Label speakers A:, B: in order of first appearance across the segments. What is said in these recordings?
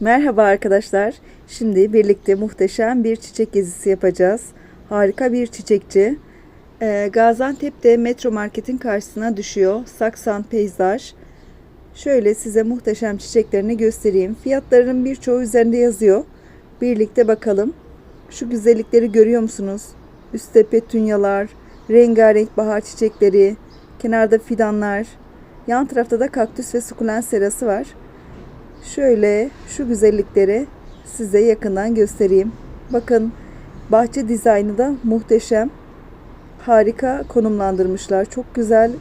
A: Merhaba arkadaşlar. Şimdi birlikte muhteşem bir çiçek gezisi yapacağız. Harika bir çiçekçi. Ee, Gaziantep'te Metro Market'in karşısına düşüyor. Saksan Peyzaj. Şöyle size muhteşem çiçeklerini göstereyim. Fiyatlarının birçoğu üzerinde yazıyor. Birlikte bakalım. Şu güzellikleri görüyor musunuz? Üstte petunyalar, rengarenk bahar çiçekleri, kenarda fidanlar. Yan tarafta da kaktüs ve sukulent serası var. Şöyle şu güzellikleri size yakından göstereyim. Bakın bahçe dizaynı da muhteşem. Harika konumlandırmışlar. Çok güzel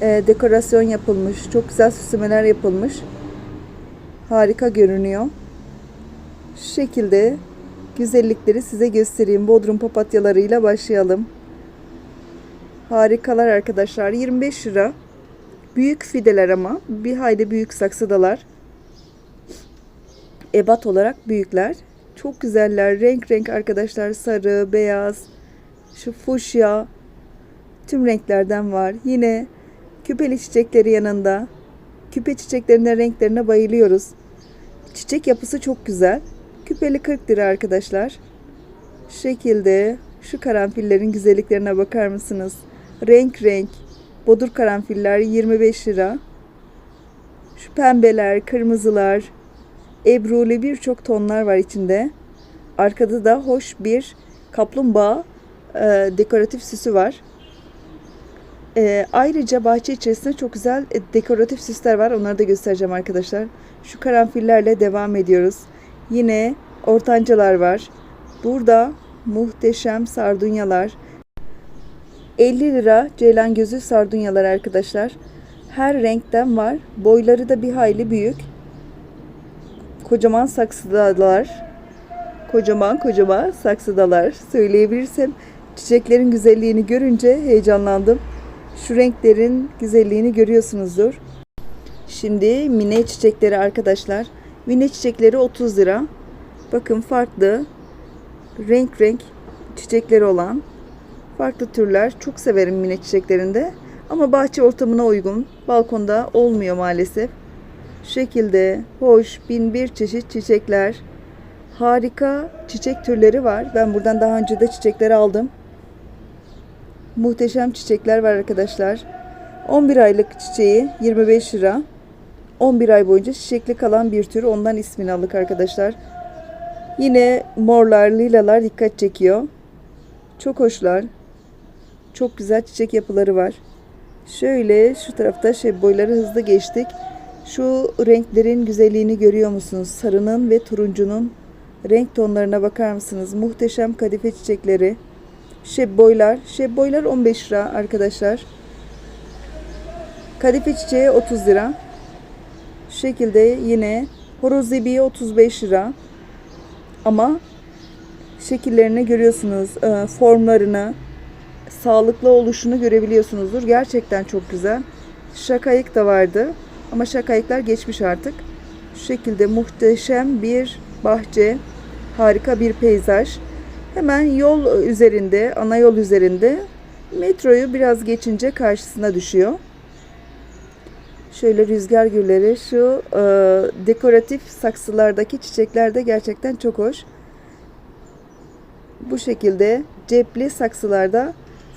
A: e, dekorasyon yapılmış. Çok güzel süslemeler yapılmış. Harika görünüyor. Şu şekilde güzellikleri size göstereyim. Bodrum papatyalarıyla başlayalım. Harikalar arkadaşlar. 25 lira. Büyük fideler ama bir hayli büyük saksıdalar ebat olarak büyükler. Çok güzeller. Renk renk arkadaşlar. Sarı, beyaz, şu fuşya. Tüm renklerden var. Yine küpeli çiçekleri yanında. Küpe çiçeklerinin renklerine bayılıyoruz. Çiçek yapısı çok güzel. Küpeli 40 lira arkadaşlar. Şu şekilde şu karanfillerin güzelliklerine bakar mısınız? Renk renk. Bodur karanfiller 25 lira. Şu pembeler, kırmızılar, ebruli birçok tonlar var içinde. Arkada da hoş bir kaplumbağa e, dekoratif süsü var. E, ayrıca bahçe içerisinde çok güzel e, dekoratif süsler var. Onları da göstereceğim arkadaşlar. Şu karanfillerle devam ediyoruz. Yine ortancalar var. Burada muhteşem sardunyalar. 50 lira ceylan gözü sardunyalar arkadaşlar. Her renkten var. Boyları da bir hayli büyük kocaman saksıdalar. Kocaman kocaman saksıdalar. Söyleyebilirsem çiçeklerin güzelliğini görünce heyecanlandım. Şu renklerin güzelliğini görüyorsunuzdur. Şimdi mine çiçekleri arkadaşlar. Mine çiçekleri 30 lira. Bakın farklı renk renk çiçekleri olan farklı türler. Çok severim mine çiçeklerinde. Ama bahçe ortamına uygun. Balkonda olmuyor maalesef şekilde hoş bin bir çeşit çiçekler. Harika çiçek türleri var. Ben buradan daha önce de çiçekleri aldım. Muhteşem çiçekler var arkadaşlar. 11 aylık çiçeği 25 lira. 11 ay boyunca çiçekli kalan bir tür. Ondan ismini aldık arkadaşlar. Yine morlar, lilalar dikkat çekiyor. Çok hoşlar. Çok güzel çiçek yapıları var. Şöyle şu tarafta şey boyları hızlı geçtik. Şu renklerin güzelliğini görüyor musunuz? Sarının ve turuncunun renk tonlarına bakar mısınız? Muhteşem kadife çiçekleri. Şebboylar. Şebboylar 15 lira arkadaşlar. Kadife çiçeği 30 lira. Şu şekilde yine horoz zebiği 35 lira. Ama şekillerini görüyorsunuz. E, formlarını, sağlıklı oluşunu görebiliyorsunuzdur. Gerçekten çok güzel. Şakayık da vardı. Ama şakayıklar geçmiş artık. Şu şekilde muhteşem bir bahçe, harika bir peyzaj. Hemen yol üzerinde, ana yol üzerinde metroyu biraz geçince karşısına düşüyor. Şöyle rüzgar gülleri, şu e, dekoratif saksılardaki çiçekler de gerçekten çok hoş. Bu şekilde cepli saksılarda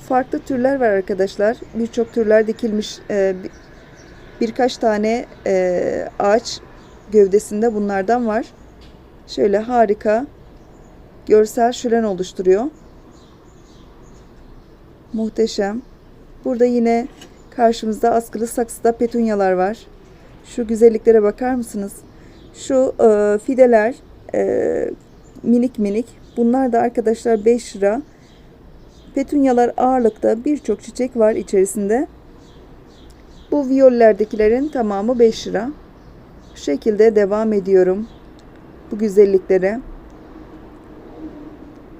A: farklı türler var arkadaşlar. Birçok türler dikilmiş. E, Birkaç tane e, ağaç gövdesinde bunlardan var. Şöyle harika görsel şölen oluşturuyor. Muhteşem. Burada yine karşımızda askılı saksıda petunyalar var. Şu güzelliklere bakar mısınız? Şu e, fideler e, minik minik. Bunlar da arkadaşlar 5 lira. Petunyalar ağırlıkta birçok çiçek var içerisinde. Bu viyollerdekilerin tamamı 5 lira. Bu şekilde devam ediyorum. Bu güzelliklere.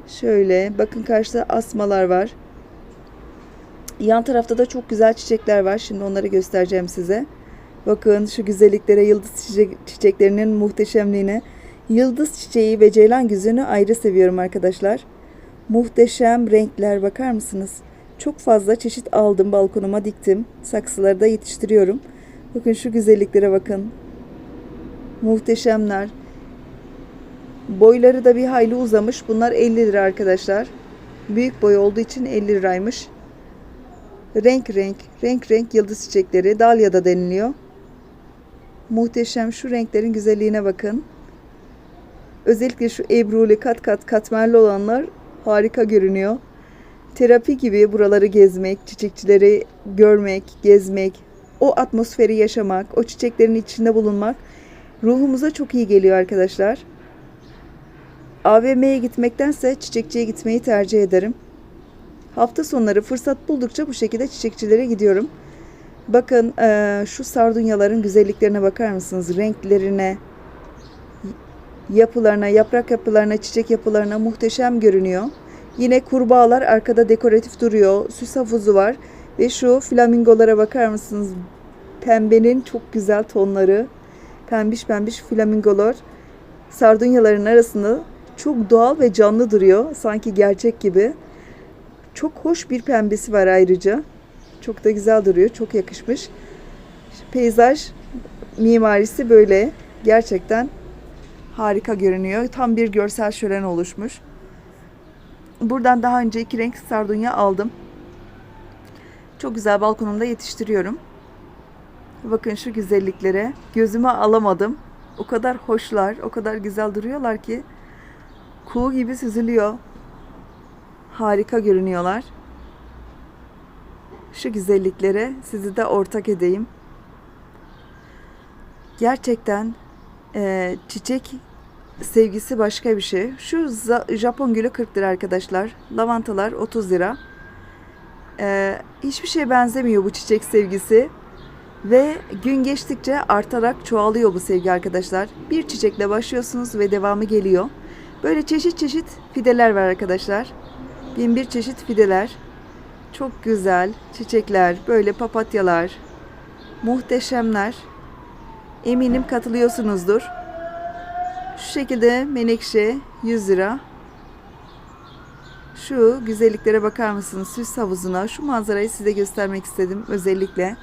A: Şöyle bakın karşıda asmalar var. Yan tarafta da çok güzel çiçekler var. Şimdi onları göstereceğim size. Bakın şu güzelliklere, yıldız çiçek, çiçeklerinin muhteşemliğine. Yıldız çiçeği ve ceylan güzünü ayrı seviyorum arkadaşlar. Muhteşem renkler bakar mısınız? Çok fazla çeşit aldım balkonuma diktim. Saksıları da yetiştiriyorum. Bakın şu güzelliklere bakın. Muhteşemler. Boyları da bir hayli uzamış. Bunlar 50 lira arkadaşlar. Büyük boy olduğu için 50 liraymış. Renk renk, renk renk yıldız çiçekleri. Dalya da deniliyor. Muhteşem şu renklerin güzelliğine bakın. Özellikle şu ebruli kat kat katmerli olanlar harika görünüyor. Terapi gibi buraları gezmek, çiçekçileri görmek, gezmek, o atmosferi yaşamak, o çiçeklerin içinde bulunmak ruhumuza çok iyi geliyor arkadaşlar. AVM'ye gitmektense çiçekçiye gitmeyi tercih ederim. Hafta sonları fırsat buldukça bu şekilde çiçekçilere gidiyorum. Bakın eee, şu sardunyaların güzelliklerine bakar mısınız? Renklerine, yapılarına, yaprak yapılarına, çiçek yapılarına muhteşem görünüyor. Yine kurbağalar arkada dekoratif duruyor. Süs havuzu var. Ve şu flamingolara bakar mısınız? Pembenin çok güzel tonları. Pembiş pembiş flamingolar. Sardunyaların arasında çok doğal ve canlı duruyor. Sanki gerçek gibi. Çok hoş bir pembesi var ayrıca. Çok da güzel duruyor. Çok yakışmış. Peyzaj mimarisi böyle. Gerçekten harika görünüyor. Tam bir görsel şölen oluşmuş. Buradan daha önce iki renk sardunya aldım. Çok güzel balkonumda yetiştiriyorum. Bakın şu güzelliklere. Gözüme alamadım. O kadar hoşlar, o kadar güzel duruyorlar ki kuğu gibi süzülüyor. Harika görünüyorlar. Şu güzelliklere sizi de ortak edeyim. Gerçekten e, çiçek sevgisi başka bir şey. Şu Japon gülü 40 lira arkadaşlar. Lavantalar 30 lira. E, hiçbir şeye benzemiyor bu çiçek sevgisi. Ve gün geçtikçe artarak çoğalıyor bu sevgi arkadaşlar. Bir çiçekle başlıyorsunuz ve devamı geliyor. Böyle çeşit çeşit fideler var arkadaşlar. Bin bir çeşit fideler. Çok güzel çiçekler, böyle papatyalar. Muhteşemler. Eminim katılıyorsunuzdur. Şu şekilde menekşe 100 lira. Şu güzelliklere bakar mısınız? Süs havuzuna. Şu manzarayı size göstermek istedim özellikle.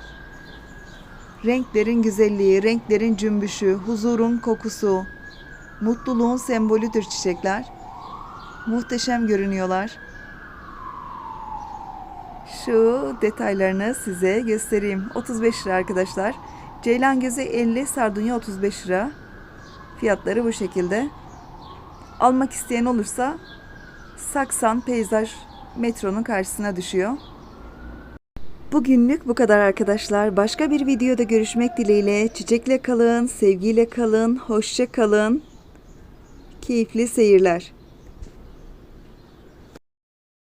A: Renklerin güzelliği, renklerin cümbüşü, huzurun kokusu, mutluluğun sembolüdür çiçekler. Muhteşem görünüyorlar. Şu detaylarını size göstereyim. 35 lira arkadaşlar. Ceylan gözü 50, sardunya 35 lira. Fiyatları bu şekilde. Almak isteyen olursa Saksan Peyzaj metronun karşısına düşüyor. Bugünlük bu kadar arkadaşlar. Başka bir videoda görüşmek dileğiyle. Çiçekle kalın, sevgiyle kalın, hoşça kalın. Keyifli seyirler.